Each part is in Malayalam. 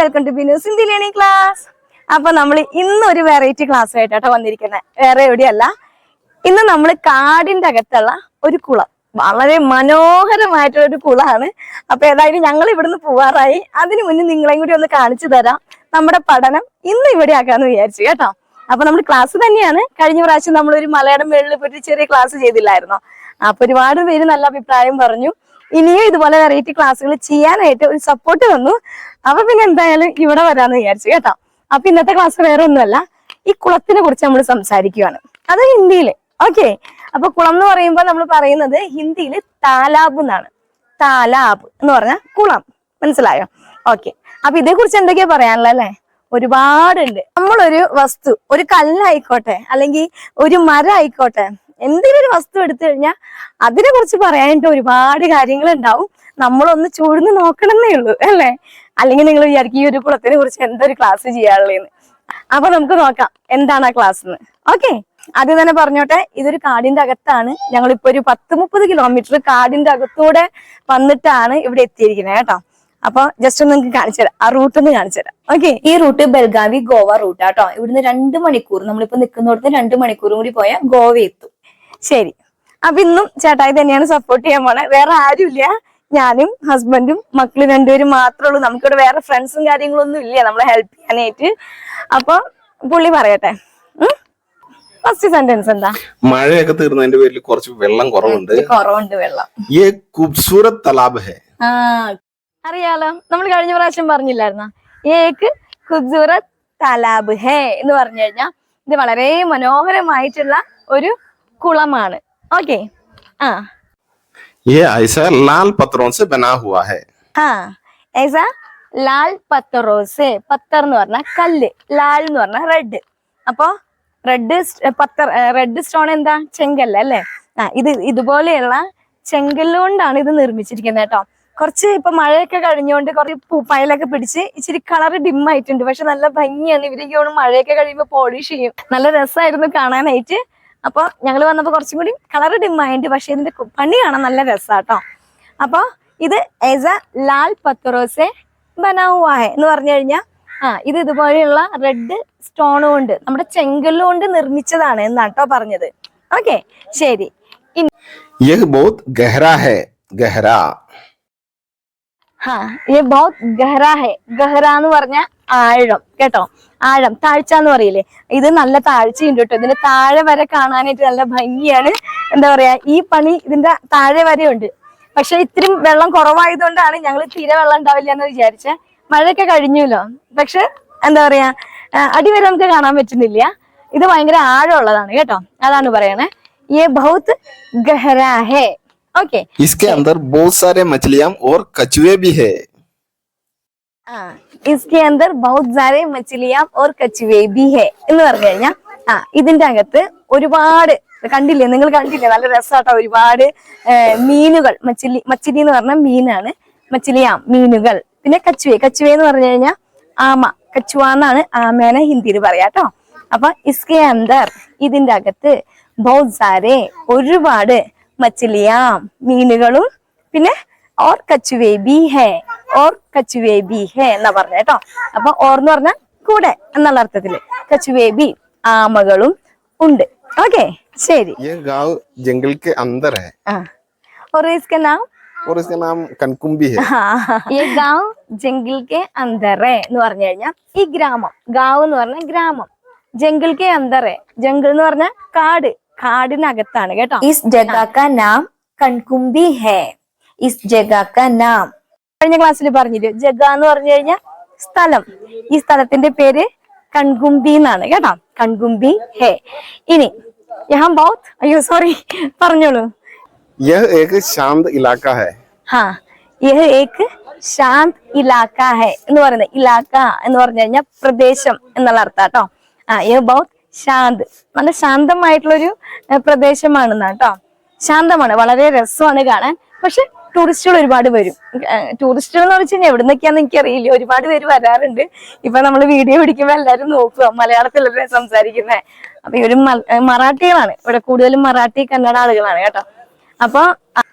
വെൽക്കം ടു ബിനൂസ് സിന്ധി ലേണിംഗ് ക്ലാസ് അപ്പൊ നമ്മൾ ഇന്ന് ഒരു വെറൈറ്റി ക്ലാസ് ആയിട്ടാട്ടോ വന്നിരിക്കുന്നത് വേറെ എവിടെയല്ല. ഇന്ന് നമ്മൾ കാടിന്റെ അകത്തുള്ള ഒരു കുളം. വളരെ മനോഹരമായിട്ടുള്ള ഒരു കുളമാണ് അപ്പൊ ഏതായാലും ഞങ്ങൾ ഇവിടുന്ന് പോവാറായി. അതിനു മുന്നേ നിങ്ങളെയും കൂടി ഒന്ന് കാണിച്ചു തരാം. നമ്മുടെ പഠനം ഇന്ന് ഇവിടെ ആക്കാന്ന് വിചാരിച്ചു കേട്ടോ. അപ്പൊ നമ്മൾ ക്ലാസ് തന്നെയാണ്. കഴിഞ്ഞ പ്രാവശ്യം നമ്മൾ ഒരു മലയാളം മേളിൽ പോയിട്ട് ചെറിയ ക്ലാസ് ചെയ്തില്ലായിരുന്നോ? അപ്പൊ ഒരുപാട് പേര് നല്ല അഭിപ്രായം പറഞ്ഞു. ഇനിയും ഇതുപോലെ വെറൈറ്റി ക്ലാസ്സുകൾ ചെയ്യാനായിട്ട് ഒരു സപ്പോർട്ട് തന്നു. അപ്പൊ പിന്നെ എന്തായാലും ഇവിടെ വരാന്ന് വിചാരിച്ചു കേട്ടോ. അപ്പൊ ഇന്നത്തെ ക്ലാസ് വേറെ ഒന്നുമല്ല. ഈ കുളത്തിനെ കുറിച്ച് നമ്മൾ സംസാരിക്കുകയാണ് അത് ഹിന്ദിയിൽ. ഓക്കെ അപ്പൊ കുളം എന്ന് പറയുമ്പോൾ നമ്മൾ പറയുന്നത് ഹിന്ദിയിൽ താലാബ് എന്നാണ്. താലാബ് എന്ന് പറഞ്ഞ കുളം. മനസ്സിലായോ? ഓക്കെ അപ്പൊ ഇതേ കുറിച്ച് എന്തൊക്കെയാ പറയാനുള്ളത് അല്ലെ? ഒരുപാടുണ്ട്. നമ്മളൊരു വസ്തു ഒരു കല്ലായിക്കോട്ടെ അല്ലെങ്കിൽ ഒരു മരം ആയിക്കോട്ടെ എന്തെങ്കിലും ഒരു വസ്തു എടുത്തു കഴിഞ്ഞാൽ അതിനെ കുറിച്ച് പറയാനായിട്ട് ഒരുപാട് കാര്യങ്ങൾ ഉണ്ടാവും നമ്മളൊന്ന് ചൂഴ്ന്ന് നോക്കണമെന്നേ ഉള്ളൂ അല്ലേ? അല്ലെങ്കിൽ നിങ്ങൾ വിചാരിക്കും ഈ ഒരു കുളത്തിനെ കുറിച്ച് എന്തൊരു ക്ലാസ് ചെയ്യാറുള്ളതെന്ന് അപ്പൊ നമുക്ക് നോക്കാം എന്താണ് ആ ക്ലാസ് എന്ന് ഓക്കെ ആദ്യം തന്നെ പറഞ്ഞോട്ടെ ഇതൊരു കാടിന്റെ അകത്താണ്. ഞങ്ങൾ ഇപ്പൊ ഒരു പത്ത് മുപ്പത് കിലോമീറ്റർ കാടിന്റെ അകത്തൂടെ വന്നിട്ടാണ് ഇവിടെ എത്തിയിരിക്കുന്നത് കേട്ടോ. അപ്പൊ ജസ്റ്റ് ഒന്ന് നിങ്ങൾക്ക് കാണിച്ചു തരാം ആ റൂട്ട് ഒന്ന് കാണിച്ചു തരാം. ഓക്കെ ഈ റൂട്ട് ബെൽഗാവി ഗോവ റൂട്ട് ആട്ടോ ഇവിടുന്ന് രണ്ട് മണിക്കൂർ നമ്മളിപ്പോ നിൽക്കുന്നിടത്ത് രണ്ട് മണിക്കൂർ കൂടി പോയാൽ ഗോവ എത്തും ശരി. അപ്പൊ ഇന്നും ചേട്ടായി തന്നെയാണ് സപ്പോർട്ട് ചെയ്യാൻ പോണേ. വേറെ ആരുമില്ല. ഞാനും ഹസ്ബൻഡും മക്കളും രണ്ടുപേരും മാത്രമേ ഉള്ളൂ. നമുക്കിവിടെ വേറെ ഫ്രണ്ട്സും കാര്യങ്ങളൊന്നും ഇല്ല. നമ്മളെ ഹെൽപ്പ് ചെയ്യാനായിട്ട്. അപ്പൊ പുള്ളി പറയട്ടെ. ഫസ്റ്റ് സെന്റൻസ് എന്താ? മഴയൊക്കെ തീർന്നതിന്റെ പേരിൽ കുറച്ച് വെള്ളം കുറവുണ്ട്. കുറവുണ്ട് വെള്ളം. ഈ തലാബ് അറിയാലോ. നമ്മൾ കഴിഞ്ഞ പ്രാവശ്യം പറഞ്ഞില്ലായിരുന്നു? തലാബ് എന്ന് പറഞ്ഞു കഴിഞ്ഞാൽ ഇത് വളരെ മനോഹരമായിട്ടുള്ള ഒരു കുളമാണ് ഓക്കെ ആ ये ऐसा लाल पत्थरों से बना हुआ है ആ ഏസ ലാൽ പത്തറോസ് പത്തർ എന്ന് പറഞ്ഞാൽ കല്ല് ലാൽ എന്ന് പറഞ്ഞാൽ റെഡ് അപ്പോ റെഡ് പത്തർ റെഡ് സ്റ്റോൺ എന്താ ചെങ്കല്ല് അല്ലേ ആ ഇത് ഇതുപോലെയുള്ള ചെങ്കല്ല് കൊണ്ടാണ് ഇത് നിർമ്മിച്ചിരിക്കുന്നത് കേട്ടോ കുറച്ച് ഇപ്പൊ മഴയൊക്കെ കഴിഞ്ഞുകൊണ്ട് കുറച്ച് പൂപ്പായലൊക്കെ പിടിച്ച് ഇച്ചിരി കളർ ഡിം ആയിട്ടുണ്ട് പക്ഷെ നല്ല ഭംഗിയാണ് ഇവരൊക്കെ കൊണ്ട് മഴയൊക്കെ കഴിയുമ്പോൾ പോളിഷ് ചെയ്യും നല്ല രസമായിരുന്നു കാണാനായിട്ട് അപ്പൊ ഞങ്ങൾ വന്നപ്പോ കുറച്ചും കൂടി കളർ ഡിം ആയിട്ടുണ്ട് പക്ഷെ ഇതിന്റെ കു- പണി കാണാൻ നല്ല രസാട്ടോ അപ്പൊ ഇത് എസ ലാൽ പത്തറോസെ ബനാവുവാഹെ എന്ന് പറഞ്ഞു കഴിഞ്ഞാൽ ആ ഇത് ഇതുപോലെയുള്ള റെഡ് സ്റ്റോൺ കൊണ്ട് നമ്മുടെ ചെങ്കല്ല് കൊണ്ട് നിർമ്മിച്ചതാണ് എന്നാട്ടോ പറഞ്ഞത് ഓക്കെ ശരി ഇനി यह बहुत गहरा है गहरा ഹാ ഇത് ബഹുത് ഗഹറ ഹെ ഗഹറ എന്ന് പറഞ്ഞ ആഴം കേട്ടോ ആഴം താഴ്ച എന്ന് പറയില്ലേ ഇത് നല്ല താഴ്ചയുണ്ട് കേട്ടോ ഇതിന്റെ താഴെ വരെ കാണാനായിട്ട് നല്ല ഭംഗിയാണ് എന്താ പറയാ ഈ പണി ഇതിന്റെ താഴെ വരെ ഉണ്ട് പക്ഷെ ഇത്തിരി വെള്ളം കുറവായതുകൊണ്ടാണ് ഞങ്ങൾ തീരെ വെള്ളം ഉണ്ടാവില്ല എന്ന് വിചാരിച്ച മഴയൊക്കെ കഴിഞ്ഞല്ലോ പക്ഷെ എന്താ പറയാ ആ, അടിവരെ നമുക്ക് കാണാൻ പറ്റുന്നില്ല ഇത് ഭയങ്കര ആഴമുള്ളതാണ് കേട്ടോ അതാണ് പറയണേ ये बहुत गहरा है ഓക്കെ इसके अंदर बहुत सारे मछलियां और कछुए भी है इसके അന്തർ बहुत सारे മച്ചിലിയാം ഓർ കച്ചുവേ भी ഹെ എന്ന് പറഞ്ഞു കഴിഞ്ഞാൽ ആ ഇതിന്റെ അകത്ത് ഒരുപാട് കണ്ടില്ലേ? നിങ്ങൾ കണ്ടില്ലേ? നല്ല രസമാട്ടോ ഒരുപാട് മീനുകൾ. മച്ചിലി മച്ചിലി എന്ന് പറഞ്ഞാൽ മീനാണ്. മച്ചിലിയാം മീനുകൾ. പിന്നെ കച്ചുവേ. കച്ചുവേ എന്ന് പറഞ്ഞു കഴിഞ്ഞാൽ ആമ. കച്ചുവ എന്നാണ് ആമേനെ ഹിന്ദിയിൽ പറയാട്ടോ അപ്പൊ ഇസ്കെ അന്തർ ഇതിന്റെ അകത്ത് ബൗസാരെ ഒരുപാട് മച്ചിലിയാം മീനുകളും പിന്നെ ഓർ കച്ചുവേ ബി ഹേ ഓർ കച്ചുവേ ബി ഹേ എന്നാ പറഞ്ഞ കേട്ടോ അപ്പൊ ഓർ എന്ന് പറഞ്ഞാൽ കൂടെ എന്നുള്ള അർത്ഥത്തില് കച്ചുവേ ബി ആമകളും ഉണ്ട് ഓക്കെ ശരി यह गांव जंगल के अंदर है ആ और इसका नाम और इसका नाम कनकुंबी है ഈ ഗാവ് ജംഗിൾ കെ അന്തറേ എന്ന് പറഞ്ഞു കഴിഞ്ഞാൽ ഈ ഗ്രാമം ഗാവ് എന്ന് പറഞ്ഞ ഗ്രാമം ജംഗിൾ കെ അന്തറേ ജംഗിൾ എന്ന് പറഞ്ഞ കാട് കാടിനകത്താണ് കേട്ടോ ഇസ് ജഗ കാ നാം കൺകുംബി ഹേ ഇസ് ജഗ കാ നാം കഴിഞ്ഞ ക്ലാസ്സിൽ പറഞ്ഞില്ലേ ജഗ എന്ന് പറഞ്ഞു കഴിഞ്ഞാൽ സ്ഥലം ഈ സ്ഥലത്തിന്റെ പേര് കൺകുംബി എന്നാണ് കേട്ടോ കൺകുംബി ഹേ ഇനി ഞാൻ ബൗത്ത് അയ്യോ സോറി പറഞ്ഞോളൂ यह एक शांत इलाका है ഹാ യഹ് ഏക്ക് ശാന്ത് ഇലാക്ക ഹെ എന്ന് പറയുന്നത് ഇലാക്ക എന്ന് പറഞ്ഞു കഴിഞ്ഞാൽ പ്രദേശം എന്നുള്ള അർത്ഥം കേട്ടോ ആ യഹ് ബൗത്ത് ശാന്ത് നല്ല ശാന്തമായിട്ടുള്ളൊരു ഏഹ്, പ്രദേശമാണെന്നാ കേട്ടോ ശാന്തമാണ് വളരെ രസമാണ് കാണാൻ പക്ഷെ ടൂറിസ്റ്റുകൾ ഒരുപാട് വരും ടൂറിസ്റ്റുകൾ എന്ന് വെച്ച് കഴിഞ്ഞാൽ എവിടെ നിന്നൊക്കെയാന്ന് എനിക്കറിയില്ല ഒരുപാട് പേര് വരാറുണ്ട് ഇപ്പൊ നമ്മൾ വീഡിയോ പിടിക്കുമ്പോൾ എല്ലാവരും നോക്കുക മലയാളത്തിലല്ലേ സംസാരിക്കുന്നത് അപ്പൊ ഇവര് മൽ- ഏഹ്, മറാഠികളാണ് ഇവിടെ കൂടുതലും മറാഠി കന്നഡ ആളുകളാണ് കേട്ടോ അപ്പൊ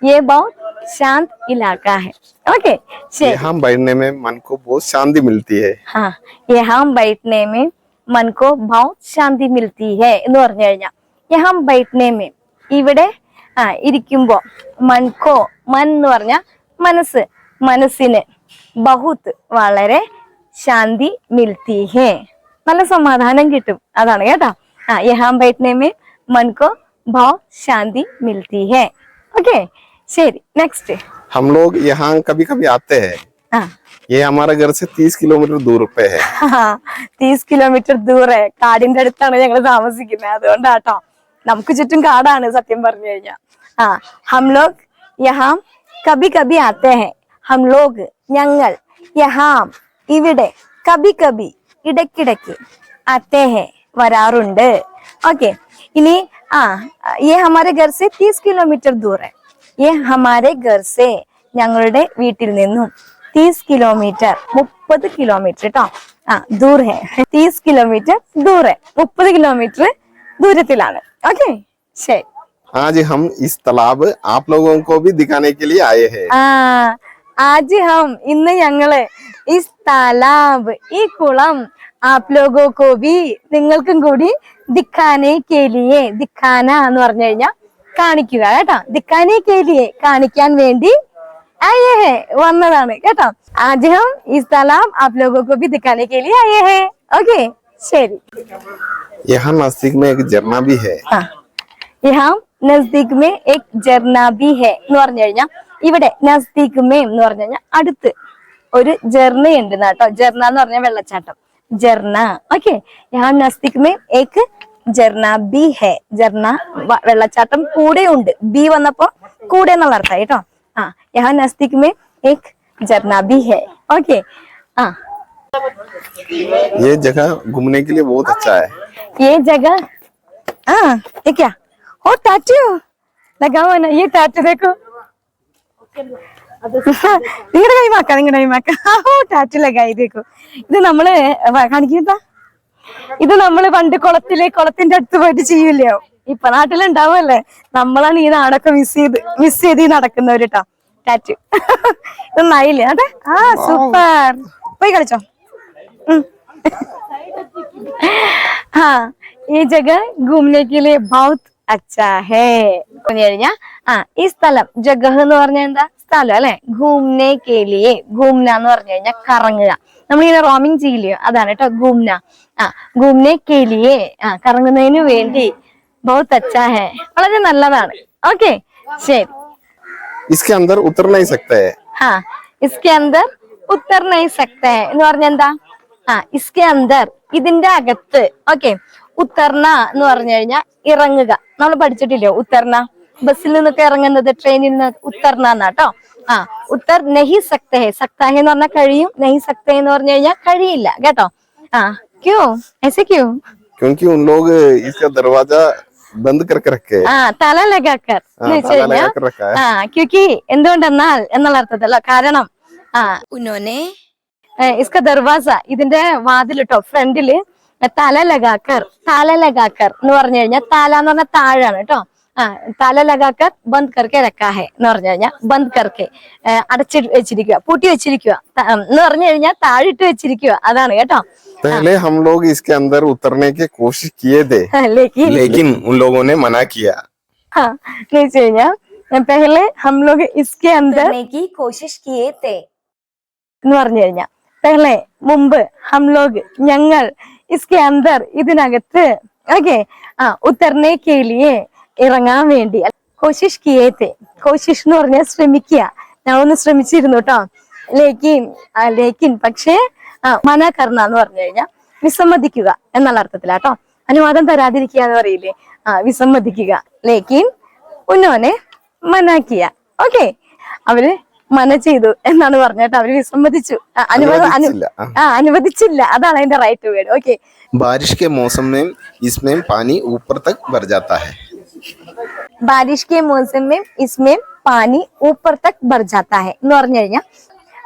ये बहुत शांत इलाका है ഓക്കെ ശരി यहाँ बैठने में मन को बहुत शांति मिलती है ഹാ യഹാം ബൈഠ്നെ മേ മൻ കോ ബഹുത് ശാന്തി മിൽത്തി ഹെ എന്ന് പറഞ്ഞു കഴിഞ്ഞാൽ യഹാം ബൈഠ്നെ മേ ഇവിടെ ആ ഇരിക്കുമ്പോ മൻകോ മൻ എന്ന് പറഞ്ഞ മനസ്സ് മനസ്സിന് ബഹുത്ത് വളരെ ശാന്തി മിൽത്തി ഹേ നല്ല സമാധാനം കിട്ടും അതാണ് കേട്ടോ ആ യഹാം ബൈഠ്നെ മേ മൻകോ ഭാവ് ശാന്തി മിൽത്തി ഹേ ഓക്കെ ശരി നെക്സ്റ്റ് हम लोग यहाँ कभी कभी आते हैं ആ ये हमारे घर से तीस किलोमीटर दूर पे है തീസ് കിലോമീറ്റർ ദൂരെ കാടിന്റെ അടുത്താണ് ഞങ്ങൾ താമസിക്കുന്നത് അതുകൊണ്ടാട്ടോ നമുക്ക് ചുറ്റും കാടാണ് സത്യം പറഞ്ഞു കഴിഞ്ഞാൽ ആ ഹംലോക് യഹാം കബി കബി ആത്തേ ഹെ. ഹംലോക് ഞങ്ങൾ യഹാം ഇവിടെ കബി കബി ഇടക്കിടക്ക് ആത്തേ ഹെ വരാറുണ്ട്. ഓക്കെ ഇനി ആ ഏ ഹമാരെ ഘർ സെ തീസ് കിലോമീറ്റർ ദൂരെ. ഏ ഹമാരെ ഘർ സെ ഞങ്ങളുടെ വീട്ടിൽ നിന്നും തീസ് കിലോമീറ്റർ മുപ്പത് കിലോമീറ്റർ കേട്ടോ ആ ദൂർ ഹെ തീസ് കിലോമീറ്റർ ദൂരെ മുപ്പത് കിലോമീറ്റർ ദൂരത്തിലാണ്. ഓക്കെ ശരി आज हम इस तालाब आप लोगों को भी दिखाने के लिए आए हैं ആ ആജ് ഹം ഇന്ന് ഞങ്ങള് ഈ താലാബ് ഈ കുളം ആപ് ലോഗോ കോ ബി നിങ്ങൾക്കും കൂടി ദിക്കാനെ കേലിയെ ദിക്കാന എന്ന് പറഞ്ഞു കഴിഞ്ഞാൽ കാണിക്കുക കേട്ടോ ദിക്കാനെ കേലിയെ കാണിക്കാൻ വേണ്ടി ആയേ ഹേ വന്നതാണ് കേട്ടോ ആജ് ഹം ഈ താലാബ് ആപ് ലോഗോ കോ ബി ദിക്കാനെ കേലിയെ ആയേ ഹേ ഓക്കെ ശരി यहाँ नजदीक में एक झरना भी है ആ യഹാം നസ്ദീക് മേ എക് ജർന ബി ഹെ എന്ന് പറഞ്ഞു കഴിഞ്ഞാൽ ഇവിടെ നസ്ദീക് മേ എന്ന് പറഞ്ഞു കഴിഞ്ഞാൽ അടുത്ത് ഒരു ജർണ ഉണ്ട് കേട്ടോ ജർണ എന്ന് പറഞ്ഞാൽ വെള്ളച്ചാട്ടം ജർണ ഓക്കെ യഹാം നസ്ദീക് മേ എക് ജർണ ബി ഹെ ജർണ വ- വെള്ളച്ചാട്ടം കൂടെ ഉണ്ട് ബി വന്നപ്പോ കൂടെ എന്നുള്ള അർത്ഥം കേട്ടോ ആ യഹാം നസ്ദീക് മേ എക് ജർണ ബി ഹെ ഓക്കെ ആ ये जगह घूमने के लिए बहुत अच्छा है ये जगह हाँ ये क्या ओ टैटू लगा हुआ है ना ये टैटू देखो നിങ്ങളുടെ കൈമാക്ക നിങ്ങളുടെ കൈമാക്ക ഓ ടാറ്റു ലഗായി देखो ഇത് നമ്മള് കാണിക്കുന്ന ഇത് നമ്മള് പണ്ട് കുളത്തില് കുളത്തിന്റെ അടുത്ത് പോയിട്ട് ചെയ്യൂലോ ഇപ്പൊ നാട്ടിലുണ്ടാവുമല്ലേ നമ്മളാണ് ഈ നാടൊക്കെ മിസ് ചെയ്ത് മിസ് ചെയ്ത് ഈ നടക്കുന്നവര് കേട്ടോ ടാറ്റു ഇതൊന്നായില്ലേ അതെ ആ സൂപ്പർ പോയി കളിച്ചോ ഉം. हाँ ये जगह घूमने के लिए बहुत अच्छा है പറഞ്ഞു കഴിഞ്ഞാ ആ ഈ സ്ഥലം ജഗഹ് എന്ന് പറഞ്ഞാൽ എന്താ സ്ഥലം അല്ലെ ഘൂംനെ കേലിയെ ഘൂംന എന്ന് പറഞ്ഞു കഴിഞ്ഞാൽ കറങ്ങുക നമ്മളിങ്ങനെ റോമിങ് ചെയ്യില്ലയോ അതാണ് കേട്ടോ ഘൂംന ആ ഘൂംനെ കേലിയെ ആ കറങ്ങുന്നതിന് വേണ്ടി ബഹുത് അച്ഛാ ഹേ വളരെ നല്ലതാണ് ഓക്കെ ശരി इसके अंदर उतर नहीं सकते हैं ഹാ ഇസ്കെ അന്തർ ഉത്തർ നൈ സക്തേ എന്ന് പറഞ്ഞ എന്താ ആ ഇസ്കെ അന്തർ ഇതിന്റെ അകത്ത് ഓക്കെ ഉത്തർണ എന്ന് പറഞ്ഞു കഴിഞ്ഞാൽ ഇറങ്ങുക നമ്മൾ പഠിച്ചിട്ടില്ലയോ ഉത്തർണ ബസ്സിൽ നിന്നൊക്കെ ഇറങ്ങുന്നത് ട്രെയിനിൽ നിന്ന് ഉത്തർണ എന്നാട്ടോ ആ ഉത്തർ നെഹി സക്തേ സക്താഹെ എന്ന് പറഞ്ഞാൽ കഴിയും നെഹി സക്തേ എന്ന് പറഞ്ഞു കഴിഞ്ഞാൽ കഴിയില്ല കേട്ടോ ആ ക്യൂ എസെ ക്യൂ क्योंकि उन लोग इसका दरवाजा बंद करके रखे हैं ആ തല ലഗാക്കർ എന്ന് ആ, വെച്ച് തല കഴിഞ്ഞാൽ ലഗാക്കർ रखा है ആ ക്യൂക്കി എന്തുകൊണ്ടെന്നാൽ എന്നുള്ള അർത്ഥത്തിലോ കാരണം ആ ഉന്നോനെ ഇസ്ക ദർവാസ ഇതിന്റെ വാതിലിട്ടോ ഫ്രണ്ടില് തല ലഗാക്കർ തല ലഗാക്കർ എന്ന് പറഞ്ഞു കഴിഞ്ഞാൽ തല എന്ന് പറഞ്ഞാൽ താഴാണ് കേട്ടോ ആ തല ലഗാക്കർ ബന്ദ് കർക്കെ രക്കാഹെ എന്ന് പറഞ്ഞു കഴിഞ്ഞാൽ ബന്ദ് കർക്കെ അടച്ചി വെച്ചിരിക്കുക പൂട്ടി വെച്ചിരിക്കുക ത- എന്ന് പറഞ്ഞു കഴിഞ്ഞാൽ താഴിട്ട് വെച്ചിരിക്കുക അതാണ് കേട്ടോ पहले हम लोग इसके अंदर उतरने की कोशिश किए थे ലേക്കിൻ लेकिन उन लोगों ने मना किया हाँ नहीं चाहिए पहले हम लोग इसके अंदर की कोशिश किए थे എന്ന് പറഞ്ഞു കഴിഞ്ഞാൽ പെഹ്ലെ മുമ്പ് ഹംലോഗ് ഞങ്ങൾ ഇസ്കെ അന്തർ ഇതിനകത്ത് ഓക്കെ ആ ഉത്തർനെ കേളിയെ ഇറങ്ങാൻ വേണ്ടി. കോശിഷ് കിയേത്തെ. കോശിഷ് എന്ന് പറഞ്ഞാൽ ശ്രമിക്കുക. ഞാൻ ഒന്ന് ശ്രമിച്ചിരുന്നു കേട്ടോ ലേക്കിൻ ലേക്കിൻ പക്ഷേ മന കർണ എന്ന് പറഞ്ഞു കഴിഞ്ഞാൽ വിസമ്മതിക്കുക എന്നുള്ള അർത്ഥത്തിലാട്ടോ അനുവാദം തരാതിരിക്കുക എന്ന് പറയില്ലേ? ആ വിസമ്മതിക്കുക. ലേക്കിൻ ഉന്നോനെ മനാക്കിയ. ഓക്കെ അവർ മന ചെയ്തു എന്നാണ് പറഞ്ഞിട്ട് അവർ വിസമ്മതിച്ചു. അനുവദിച്ചില്ല. ആ. അതാണ് അതിന്റെ റൈറ്റ് വേർഡ് ഓക്കെ ബാരിഷ് കെ മോസം ഇസ്മേം പാനി ഊപ്പർ തക് ഭർ ബാരിഷ് കെ മോസം ഇസ്മേം പാനി ഊപ്പർ തക് ഭർ എന്ന് പറഞ്ഞു കഴിഞ്ഞാൽ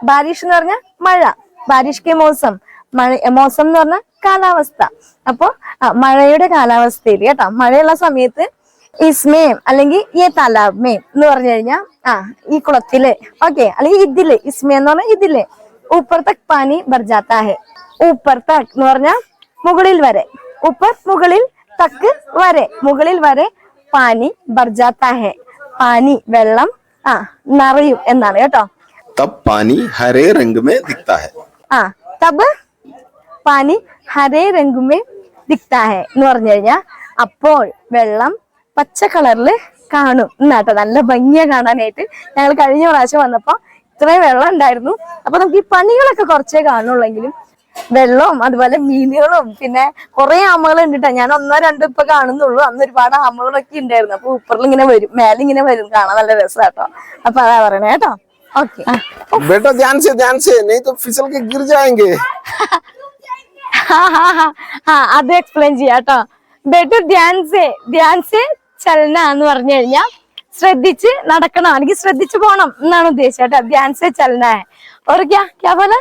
ബാരിഷ് എന്ന് മഴ ബാരിഷ് കെ മോസം മഴ മോസം എന്ന് കാലാവസ്ഥ. അപ്പോ മഴയുടെ കാലാവസ്ഥയിൽ കേട്ടോ മഴയുള്ള സമയത്ത് ഇസ്മേം അല്ലെങ്കിൽ ഈ തലാമേം എന്ന് പറഞ്ഞു കഴിഞ്ഞാൽ ആ ഈ കുളത്തിൽ. ഓക്കെ അല്ലെങ്കിൽ ഇതിൽ ഇസ്മി എന്ന് പറഞ്ഞാൽ ഇതിൽ. ഉപ്പർ തക് പാനി ബർജാത്താഹെ. ഉപ്പർ തക് എന്ന് പറഞ്ഞാൽ മുകളിൽ വരെ. ഉപ്പർ മുകളിൽ തക്ക് വരെ. മുകളിൽ വരെ പാനി ബർജാത്താഹെ. പാനി വെള്ളം ആ നിറയും എന്നാണ് കേട്ടോ. തബ് പാനി ഹരേ രംഗമേ ദിക്താഹെ. ആ തബ് പാനി ഹരേ രംഗമേ ദിക്താഹെ എന്ന് പറഞ്ഞു കഴിഞ്ഞാൽ അപ്പോൾ വെള്ളം പച്ച കളറിൽ കാണും എന്നാട്ടോ നല്ല ഭംഗിയാ കാണാനായിട്ട് ഞങ്ങൾ കഴിഞ്ഞ പ്രാവശ്യം വന്നപ്പോ ഇത്രയും വെള്ളം ഉണ്ടായിരുന്നു അപ്പൊ നമുക്ക് ഈ പണികളൊക്കെ കുറച്ചേ കാണുള്ളെങ്കിലും വെള്ളവും അതുപോലെ മീനുകളും പിന്നെ കുറെ ആമകൾ ഉണ്ട് ട്ടോ ഞാൻ ഒന്നോ രണ്ടോ ഇപ്പൊ കാണുന്നുള്ളൂ അന്ന് ഒരുപാട് ആമകളൊക്കെ ഉണ്ടായിരുന്നു അപ്പൊ ഉപ്പറിൽ ഇങ്ങനെ വരും മേലെ ഇങ്ങനെ വരും കാണാൻ നല്ല രസമാട്ടോ അപ്പൊ അതാ പറയണേ കേട്ടോ ഓക്കെ बेटा ध्यान से ध्यान से नहीं तो फिसल के गिर जाएंगे ആ അത് എക്സ്പ്ലെയിൻ ചെയ്യാട്ടോ ബെറ്റർ ധ്യാൻസെ ധ്യാൻസെ ചലന എന്ന് പറഞ്ഞു കഴിഞ്ഞാൽ ശ്രദ്ധിച്ച് നടക്കണം അല്ലെങ്കിൽ ശ്രദ്ധിച്ചു പോണം എന്നാണ് ഉദ്ദേശിച്ചത് കേട്ടോ ധ്യാൻസെ ചലന और क्या क्या बोला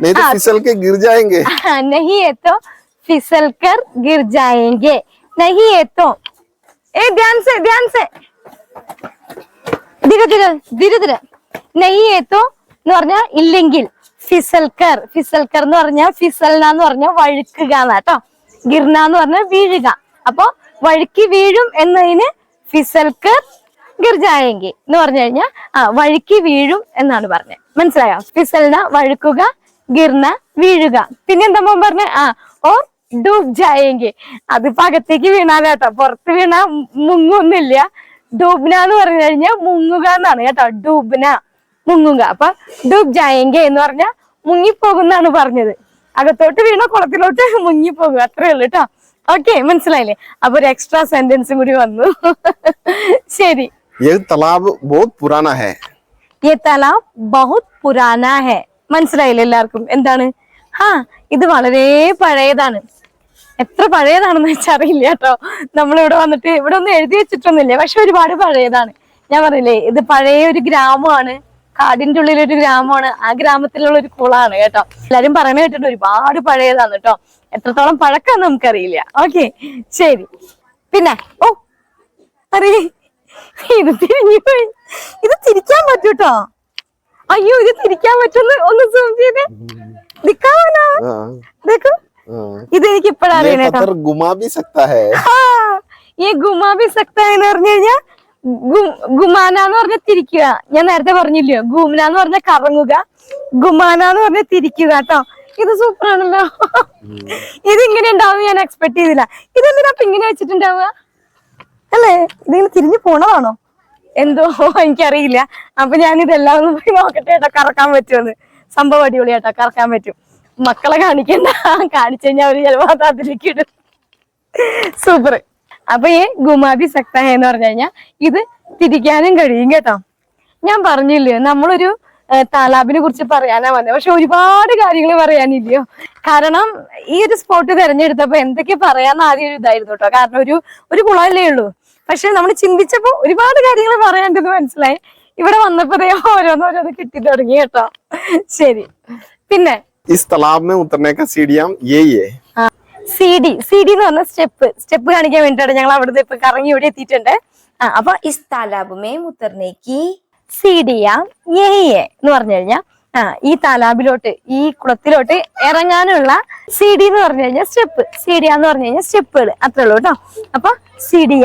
नहीं तो फिसल के गिर जाएंगे नहीं है तो फिसल कर गिर जाएंगे नहीं है तो ए ध्यान से ध्यान से ധീരെ ധീരെ ധീരെ ധീരെ നെയ്യേത്തോ എന്ന് പറഞ്ഞാൽ ഇല്ലെങ്കിൽ ഫിസൽക്കർ ഫിസൽക്കർ എന്ന് പറഞ്ഞാൽ ഫിസൽന എന്ന് പറഞ്ഞാൽ വഴുക്കുക എന്നാട്ടോ ഗിർന എന്ന് പറഞ്ഞാൽ വീഴുക അപ്പൊ വഴുക്കി വീഴും എന്നതിന് ഫിസൽക്ക് ഗിർജായെങ്കിൽ എന്ന് പറഞ്ഞു കഴിഞ്ഞാൽ ആ വഴുക്കി വീഴും എന്നാണ് പറഞ്ഞത് മനസ്സിലായോ? ഫിസൽന വഴുക്കുക ഗിർന വീഴുക. പിന്നെ എന്താ മോൻ പറഞ്ഞ? ആ ഓർ ഡൂബ് ജായെങ്കിൽ അതിപ്പോ അകത്തേക്ക് വീണാലാട്ടോ. പുറത്ത് വീണ മുങ്ങൊന്നുമില്ല ഡൂബ്ന എന്ന് പറഞ്ഞു കഴിഞ്ഞാൽ മുങ്ങുക എന്നാണ് കേട്ടോ. ഡൂബ്ന മുങ്ങുക. അപ്പൊ ഡൂബ് ജായെങ്കിൽ എന്ന് പറഞ്ഞാൽ മുങ്ങിപ്പോകുന്നാണ് പറഞ്ഞത്. അകത്തോട്ട് വീണ കുളത്തിലോട്ട് മുങ്ങിപ്പോകുക അത്രേ ഉള്ളൂ കേട്ടോ. ഓക്കെ മനസ്സിലായില്ലേ? അപ്പൊ ഒരു എക്സ്ട്രാ സെന്റൻസും കൂടി വന്നു. ശരി. തലാബ് ബഹുത് പുരാന തലാബ് ബഹുത് പുരാന ഹേ മനസ്സിലായില്ലേ എല്ലാവർക്കും? എന്താണ്? ആ ഇത് വളരെ പഴയതാണ്. എത്ര പഴയതാണെന്ന് വെച്ചാൽ അറിയില്ല കേട്ടോ. നമ്മളിവിടെ വന്നിട്ട് ഇവിടെ ഒന്നും എഴുതി വെച്ചിട്ടൊന്നുമില്ല പക്ഷെ ഒരുപാട് പഴയതാണ്. ഞാൻ പറയില്ലേ ഇത് പഴയ ഒരു ഗ്രാമമാണ്. കാടിന്റെ ഉള്ളിലൊരു ഗ്രാമമാണ്. ആ ഗ്രാമത്തിലുള്ള ഒരു കുളമാണ് കേട്ടോ. എല്ലാരും പറയുന്നത് കേട്ടിട്ട് ഒരുപാട് പഴയതാണ് കേട്ടോ. എത്രത്തോളം പഴക്കം നമുക്കറിയില്ല. ഓക്കെ ശരി. പിന്നെ ഓ അറി ഇത് തിരിഞ്ഞു പോയി. ഇത് തിരിക്കാൻ പറ്റൂട്ടോ അയ്യോ ഇത് തിരിക്കാൻ പറ്റുന്ന ഒന്ന് സൂം ചെയ്തേ. ദിക്കാവനാ ദേക്കോ ഇത് എനിക്ക് ഇപ്പോഴറിയണേട്ടോ ഈ ഗുമാബി സക്ത എന്ന് പറഞ്ഞു കഴിഞ്ഞാൽ ഗുമാന എന്ന് പറഞ്ഞ തിരിക്കുക. ഞാൻ നേരത്തെ പറഞ്ഞില്ലയോ ഗുമന എന്ന് പറഞ്ഞ കറങ്ങുക. ഗുമാന എന്ന് പറഞ്ഞ തിരിക്കുക കേട്ടോ ഇത് സൂപ്പർ ആണല്ലോ ഇത് ഇങ്ങനെ ഉണ്ടാവും ഞാൻ എക്സ്പെക്ട് ചെയ്തില്ല. ഇതെന്തിനാ ഇങ്ങനെ വെച്ചിട്ടുണ്ടാവുക? അല്ലേ? ഇതിങ്ങനെ തിരിഞ്ഞു പോണതാണോ? എന്തോ എനിക്കറിയില്ല. അപ്പൊ ഞാൻ ഇതെല്ലാം ഒന്ന് പോയി നോക്കട്ടെ ഏട്ടാ കറക്കാൻ പറ്റുമെന്ന്. സംഭവം അടിപൊളി ഏട്ടാ കറക്കാൻ പറ്റും. മക്കളെ കാണിക്കണ്ട. കാണിച്ചു കഴിഞ്ഞാൽ അവർ ചിലപ്പോ അതിലേക്ക് ഇടും. സൂപ്പർ. അപ്പൊ ഈ ഗുമാബി സക്ത എന്ന് പറഞ്ഞു കഴിഞ്ഞാൽ ഇത് തിരിക്കാനും കഴിയും കേട്ടോ. ഞാൻ പറഞ്ഞില്ലേ നമ്മളൊരു താലാബിനെ കുറിച്ച് പറയാനാ വന്നത് പക്ഷെ ഒരുപാട് കാര്യങ്ങൾ പറയാനില്ലയോ? കാരണം ഈ ഒരു സ്പോട്ട് തിരഞ്ഞെടുത്തപ്പോ എന്തൊക്കെ പറയാന്ന് ആദ്യം ഒരു ഇതായിരുന്നു കേട്ടോ. കാരണം ഒരു ഒരു കുളമല്ലേ ഉള്ളൂ. പക്ഷെ നമ്മൾ ചിന്തിച്ചപ്പോ ഒരുപാട് കാര്യങ്ങൾ പറയാണ്ടെന്ന് മനസ്സിലായി. ഇവിടെ വന്നപ്പോ ഓരോന്നോരോന്ന് കിട്ടി തുടങ്ങി കേട്ടോ. ശരി. പിന്നെ? ഈ സ്റ്റെപ്പ് സ്റ്റെപ്പ് കാണിക്കാൻ വേണ്ടിട്ടാണ് ഞങ്ങൾ അവിടുന്ന് ഇപ്പൊ കറങ്ങി ഇവിടെ എത്തിയിട്ടുണ്ട്. അപ്പൊ ഈ സ്ഥലാബുമേ മുത്തറിനേക്ക് സീഡിയ എന്ന് പറഞ്ഞു കഴിഞ്ഞാൽ ആ ഈ താലാബിലോട്ട് ഈ കുളത്തിലോട്ട് ഇറങ്ങാനുള്ള സി ഡി എന്ന് പറഞ്ഞു കഴിഞ്ഞാൽ സ്റ്റെപ്പ് സീഡിയ എന്ന് പറഞ്ഞു കഴിഞ്ഞാൽ സ്റ്റെപ്പുകൾ അത്രേ ഉള്ളൂ കേട്ടോ അപ്പൊ സി ഡി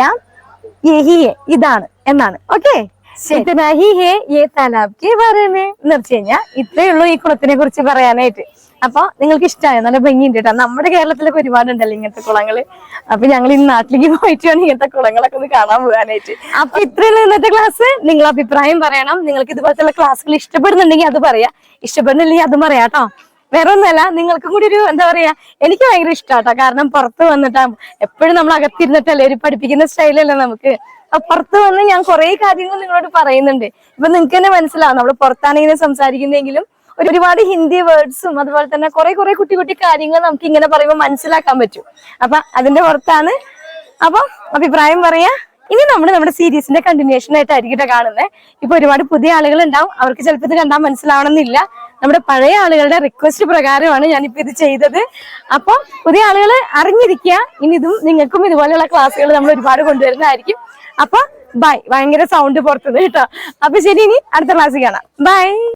ഇതാണ് എന്നാണ്. ഓക്കെ? ഇത്രയുള്ളൂ ഹേ താലാബ് ഇത്രേ ഉള്ളൂ ഈ കുളത്തിനെ കുറിച്ച് പറയാനായിട്ട്. അപ്പൊ നിങ്ങൾക്ക് ഇഷ്ടമായ നല്ല ഭംഗിയുണ്ട് കേട്ടോ നമ്മുടെ കേരളത്തിലൊക്കെ ഒരുപാടുണ്ടല്ലോ ഇങ്ങനത്തെ കുളങ്ങൾ. അപ്പൊ ഞങ്ങൾ ഇന്ന് നാട്ടിലേക്ക് പോയിട്ട് വേണം ഇങ്ങനത്തെ കുളങ്ങളൊക്കെ ഒന്ന് കാണാൻ പോകാനായിട്ട്. അപ്പൊ ഇത്രയുള്ള ഇന്നത്തെ ക്ലാസ്. നിങ്ങൾ അഭിപ്രായം പറയണം. നിങ്ങൾക്ക് ഇതുപോലത്തെ ക്ലാസ്സുകൾ ഇഷ്ടപ്പെടുന്നുണ്ടെങ്കിൽ അത് പറയാ. ഇഷ്ടപ്പെടുന്നില്ലെങ്കിൽ അതും പറയാം കേട്ടോ വേറെ ഒന്നല്ല നിങ്ങൾക്കും കൂടി ഒരു എന്താ പറയാ എനിക്ക് ഭയങ്കര ഇഷ്ടാട്ടോ. കാരണം പുറത്ത് വന്നിട്ടാ എപ്പോഴും നമ്മൾ അകത്തിരുന്നിട്ടല്ലേ ഒരു പഠിപ്പിക്കുന്ന സ്റ്റൈലല്ലേ നമുക്ക്. പുറത്ത് വന്ന് ഞാൻ കുറെ കാര്യങ്ങൾ നിങ്ങളോട് പറയുന്നുണ്ട്. ഇപ്പൊ നിങ്ങൾക്ക് തന്നെ മനസ്സിലാവും. നമ്മൾ പുറത്താണെങ്കിലും സംസാരിക്കുന്നെങ്കിലും ഒരുപാട് ഹിന്ദി വേർഡ്സും അതുപോലെ തന്നെ കുറെ കുറെ കുട്ടി കുട്ടി കാര്യങ്ങൾ നമുക്ക് ഇങ്ങനെ പറയുമ്പോൾ മനസ്സിലാക്കാൻ പറ്റും. അപ്പൊ അതിന്റെ പുറത്താണ്. അപ്പൊ അഭിപ്രായം പറയാ ഇനി നമ്മൾ നമ്മുടെ സീരീസിന്റെ കണ്ടിന്യൂഷൻ ആയിട്ടായിരിക്കും കാണുന്നത് ഇപ്പൊ ഒരുപാട് പുതിയ ആളുകൾ ഉണ്ടാവും അവർക്ക് ചിലപ്പോൾ ഇത് കണ്ടാൽ മനസ്സിലാവണമെന്നില്ല. നമ്മുടെ പഴയ ആളുകളുടെ റിക്വസ്റ്റ് പ്രകാരമാണ് ഞാനിപ്പോ ഇത് ചെയ്തത്. അപ്പൊ പുതിയ ആളുകൾ അറിഞ്ഞിരിക്കുക ഇനി ഇതും നിങ്ങൾക്കും ഇതുപോലെയുള്ള ക്ലാസ്സുകൾ നമ്മൾ ഒരുപാട് കൊണ്ടുവരുന്നതായിരിക്കും. അപ്പൊ ബൈ ഭയങ്കര സൗണ്ട് പുറത്തുനിന്ന് കേട്ടോ. അപ്പൊ ശരി ഇനി അടുത്ത ക്ലാസ്സിൽ കാണാം. ബൈ